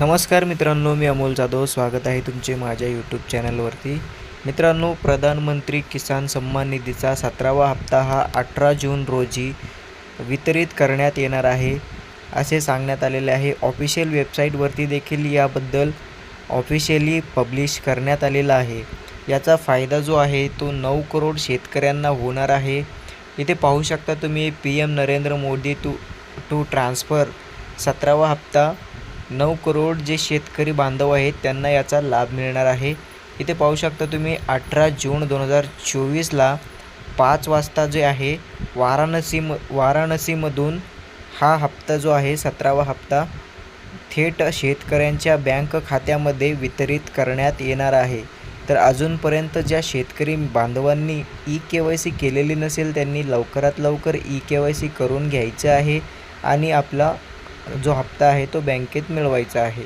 नमस्कार मित्रांनो मी अमोल जाधव. स्वागत आहे तुमचे माझ्या यूट्यूब चॅनलवरती मित्रांनो प्रधानमंत्री किसान सन्मान निधीचा सतरावा हप्ता हा अठरा जून रोजी वितरित करण्यात येणार आहे. असे सांगण्यात आलेले आहे. ऑफिशियल वेबसाईटवरती देखील याबद्दल ऑफिशियली पब्लिश करण्यात आलेला आहे. याचा फायदा जो आहे तो नऊ करोड शेतकऱ्यांना होणार आहे. इथे पाहू शकता तुम्ही P M Narendra Modi to to transfer सतरावा हप्ता नऊ करोड जे शेतकरी बांधव आहेत त्यांना याचा लाभ मिळणार आहे. इथे पाहू शकता तुम्ही अठरा जून दोन हजार चोवीसला पाच वाजता जे आहे वाराणसी वाराणसीमधून हा हप्ता जो आहे सतरावा हप्ता थेट शेतकऱ्यांच्या बँक खात्यामध्ये वितरित करण्यात येणार आहे. तर अजूनपर्यंत ज्या शेतकरी बांधवांनी ई के वाय सी केलेली नसेल त्यांनी लवकरात लवकर ई के वाय सी करून घ्यायचं आहे आणि आपला जो हप्ता आहे तो बँकेत मिळवायचा आहे.